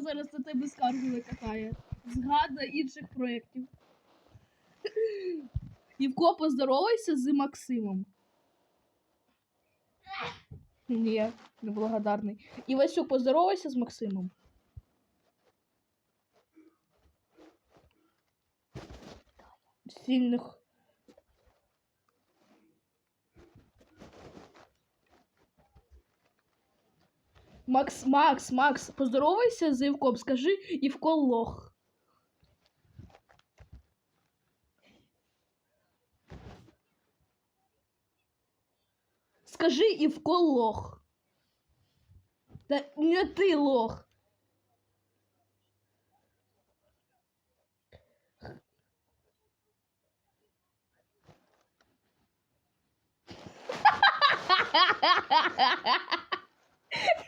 зараз на тебе скаргу накатає. Згадна інших проєктів. Євко, поздоровайся з Максимом. Ні, неблагодарний. І Васю, поздоровайся з Максимом. Сильних. Макс, Макс, Макс, поздоровайся з Івком, скажи Івко лох. Скажи Івко лох. Та не ти лох.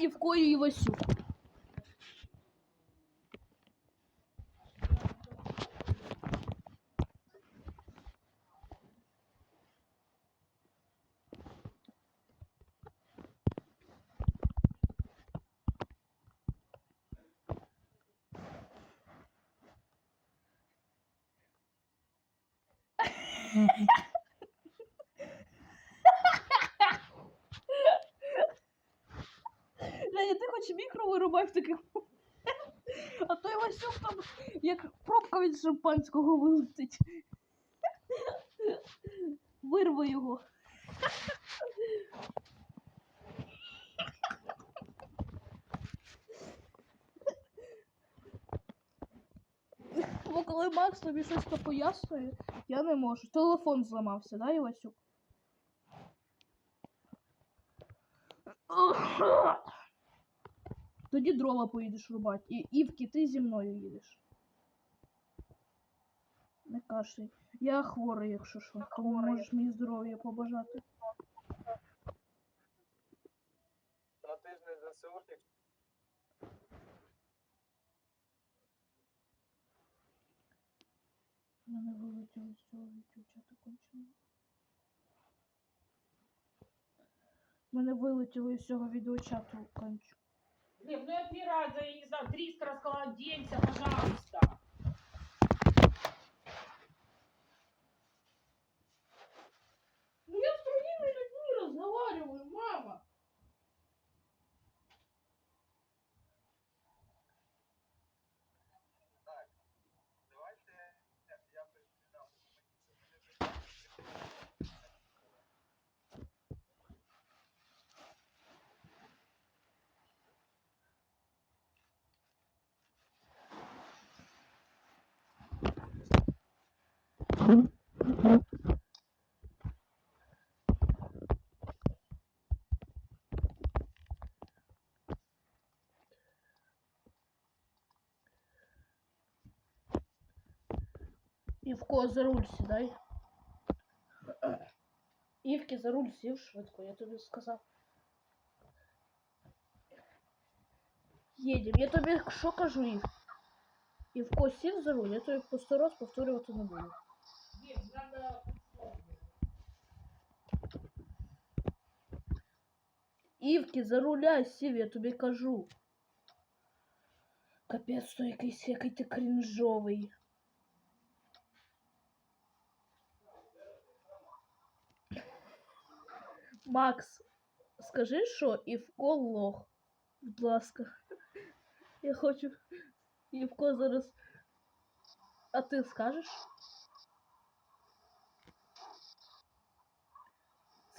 Це я і в кою хоч мікро вирубай таким. А той Васюк там як пробка від шампанського вилетить. Вирви його. Бо коли Макс тобі щось то пояснює, я не можу. Телефон зламався, да, Івасюк? Тоді дрова поїдеш рубати. І Івки, ти зі мною їдеш. Не кашляй. Я хворий, якщо що. Тому можеш мені здоров'я побажати. на тиждень ЗСУшник Мене вилетіло з цього відчуття кончено. Мене вилетіло із цього відеочату кончу. Глеб, ну я три раза, я не знаю, триста раз сказала, оденься, пожалуйста. Івко, за руль сідай. Івки, за руль сів швидко, я тобі сказав. Їдем. Я тобі що кажу, Ів? Івко сів за руль, я тобі по сто раз повторювати не буду. Глеб, надо... Івки, за руля сів, я тобі кажу. Капець, то якийсь який ти крінжовий. Макс, скажи, що Івко лох. Будь ласка. Я хочу. Івко зараз. А ти скажеш?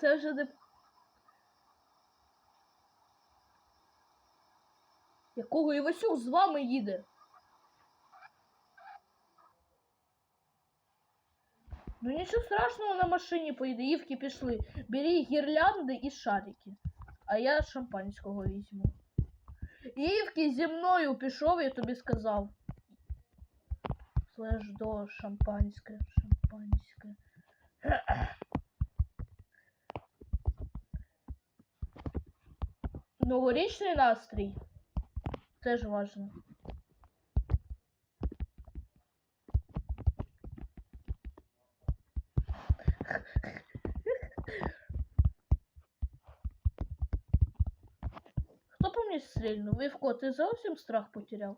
Це вже не. Якого Івасюк з вами їде? Ну нічого страшного на машині поїде. Івки пішли. Бери гірлянди і шарики. А я шампанського візьму. Івки зі мною пішов, я тобі сказав. Слеш до шампанське, шампанське. Новорічний настрій. Теж важно. Хто по мне стрельнул? Вивко, ти зовсім страх потеряв?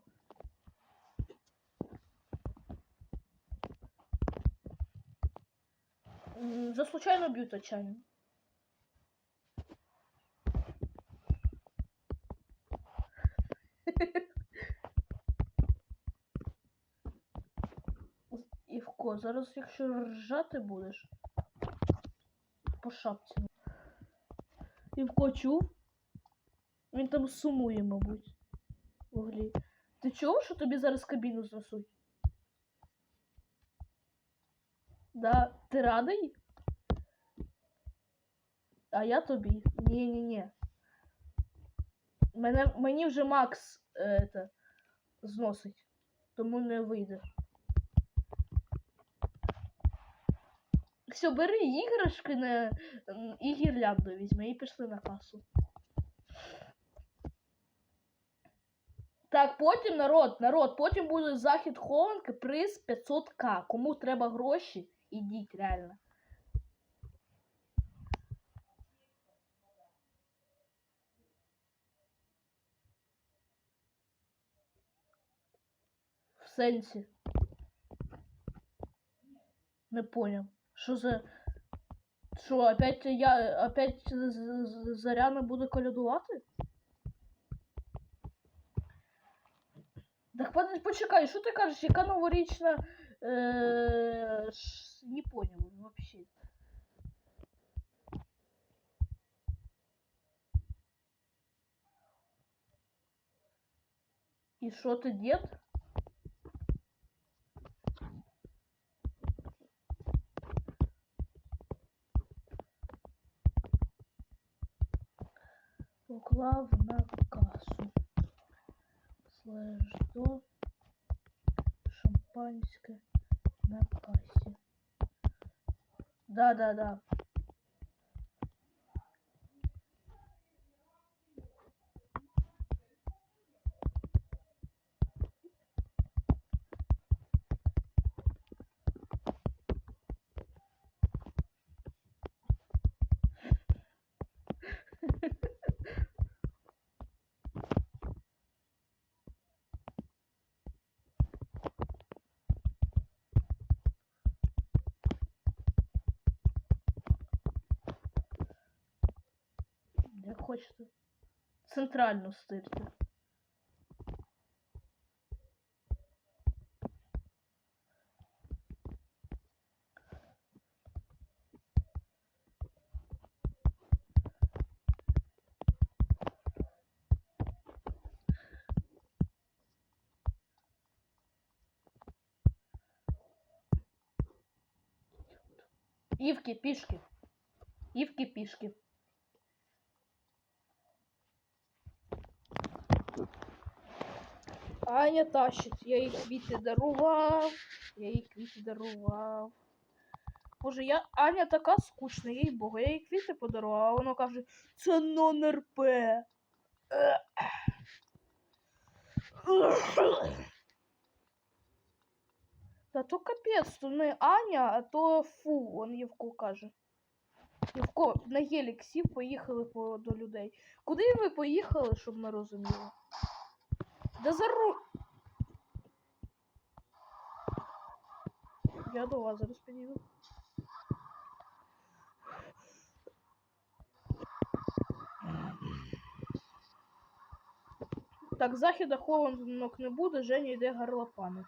За случайно б'ють очами. Івко, зараз якщо ржати будеш. По шапці. Івко чув? Він там сумує, мабуть. Углі. Ти чув, що тобі зараз кабіну знесуть? Да, ти радий? А я тобі. Ні-ні-ні. Мене, мені вже Макс е, це, зносить. Тому не вийде. Все, бери іграшки на, і гірлянду візьми і пішли на касу. Так, потім народ, народ, потім буде захід хованки, приз 500к. Кому треба гроші, ідіть реально. В сенсі. Не понял. Що за. Що, опять я. Опять Заряна буде колядувати? Так почекай, що ти кажеш, яка новорічна. Е, ш- не понял вообще. І що ти дід? Поклав на касу. Слеш до шампанське на касі. Да, хочете. Центральну стирте. Івки, пішки. Івки, пішки. Аня тащить. Я їй квіти дарував. Я їй квіти дарував. Боже, я Аня така скучна, їй богу. Я їй квіти подарував, а вона каже, це нон-РП. Та то капець, то не Аня, а то фу, он Євко каже. Євко, на гелік сів, поїхали по, до людей. Куди ви поїхали, щоб ми розуміли? Да за ру... Я до вас зараз підійду. Так, західа хованок не буде, Женя йде гарлопани.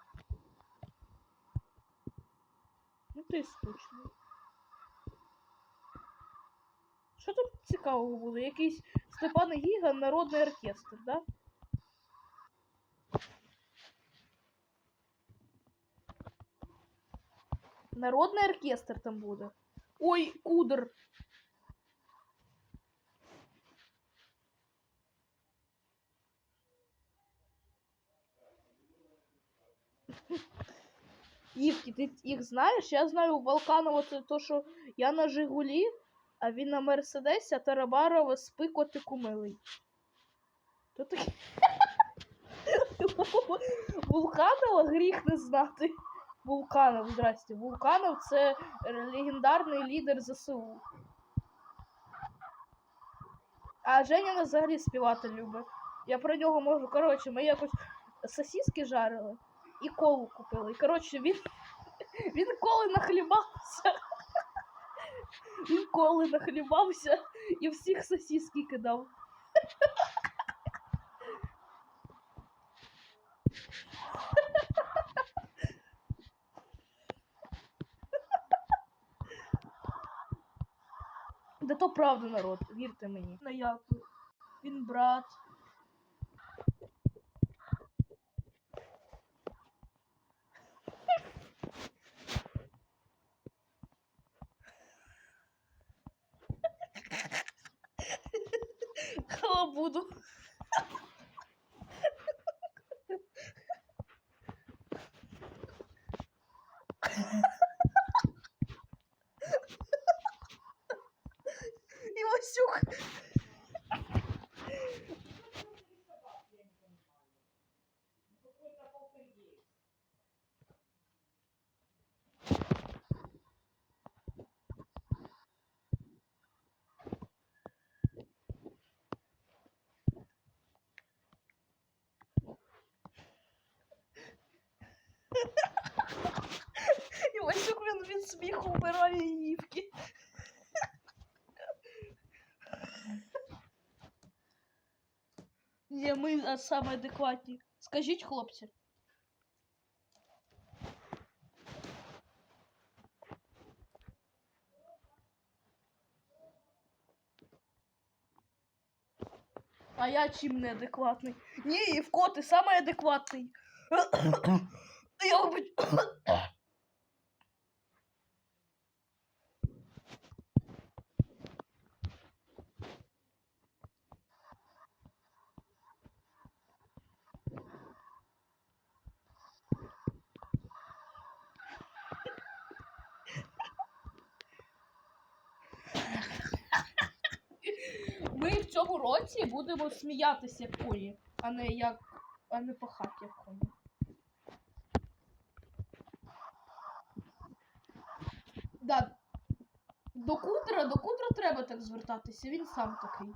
Ну ти скучний. Що тут цікавого буде? Якийсь Степан Гіга народний оркестр, да? Народний оркестр там буде. Ой, кудр. Івки, ти їх знаєш? Я знаю у Волканова це то, що я на Жигулі, а він на Мерседесі, а Тарабарова спи котику милий. То таке. Вулканова гріх не знати. Вулканов, здрасте. Вулканов це легендарний лідер ЗСУ. А Женя взагалі співати любить. Я про нього можу. Коротше, ми якось сосиски жарили і колу купили. І коротше, він, він коли нахлібався. Він коли нахлібався і всіх сосиски кидав. Правда, народ, вірте мені. На яку. Він брат. Халабуду. Івасюк. Івасюк він від сміху вбирає ївки. Ні, ми а, саме адекватні. Скажіть, хлопці. А я чим неадекватний? Ні, Євко, ти самий адекватний. Я Ми в цьому році будемо сміятися як коні, а не як. а не пахати як коні. Да. До кудра, до кудра треба так звертатися, він сам такий.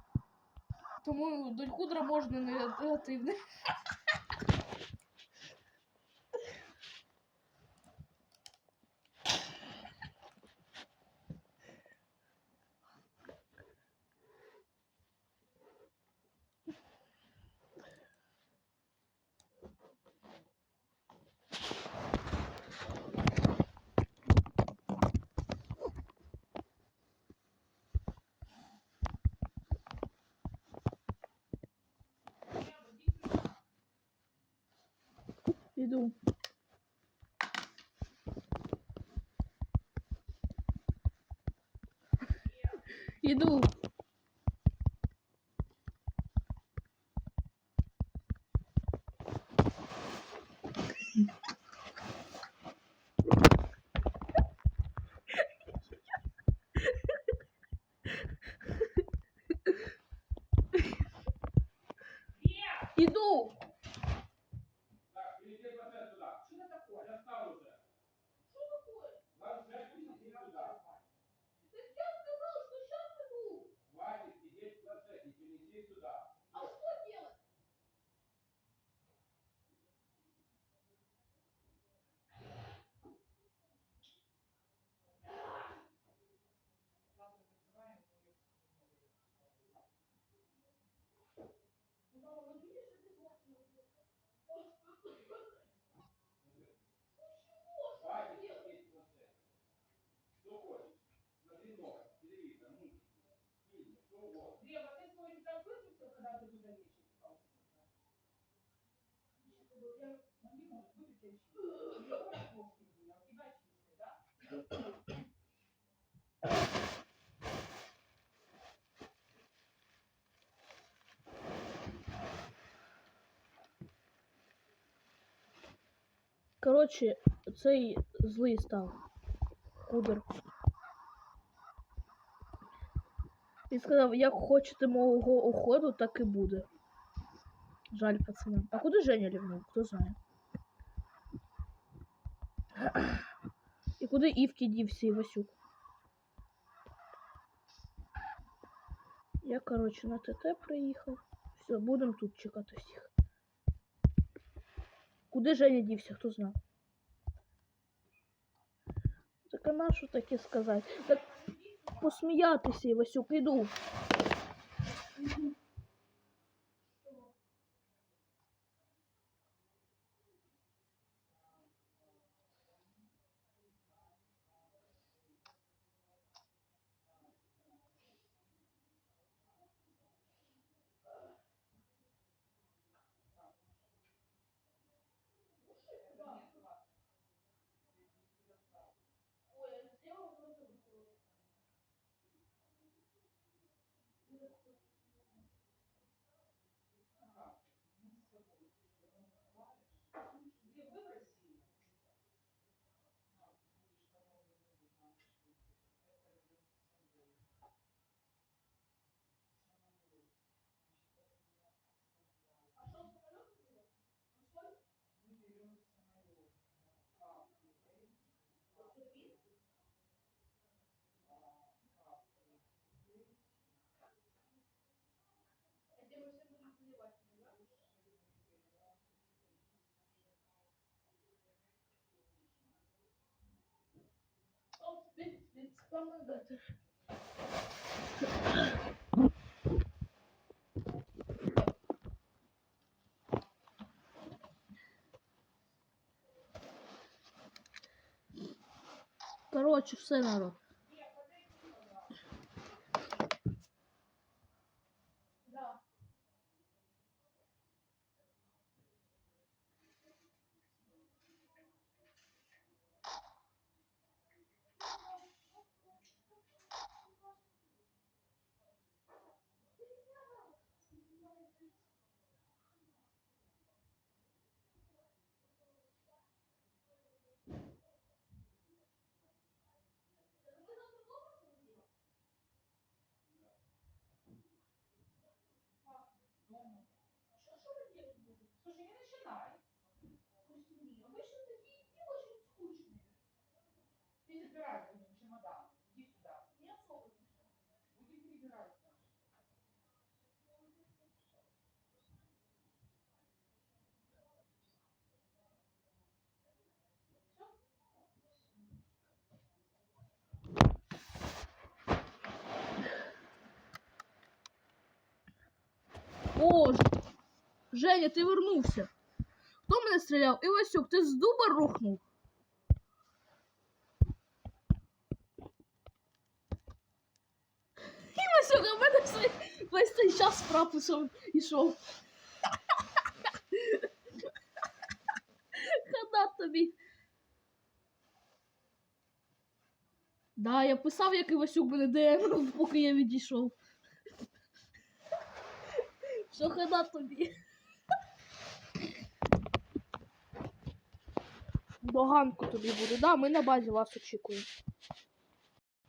Тому до кудра можна не негативне. Іду. Іду. Іду. Короче, цей злий став кубер. І сказав, як хочете мого уходу, так і буде. Жаль, пацанам. А куди Женя лівнув? Хто знає? І куди Івки дівся і Васюк? Я, коротше, на ТТ приїхав. Все, будемо тут чекати всіх. Куди Женя дівся, хто знає? Так а на що таке сказати? Так посміятися, Івасюк, іду. Коротше, все народ. Ты забирай будем чемодан. Иди сюда. Не особо. Будем прибирать. О, Женя, ти вернувся. Хто мене стріляв? Івасюк, ти з дуба рухнув? Івасюк, а в мене все- весь цей час прапусом ішов. Хана тобі. Да, я писав, як Івасюк мене ДМ, поки я відійшов. Що хана тобі? Доганку тобі буде. Да, ми на базі вас очікуємо.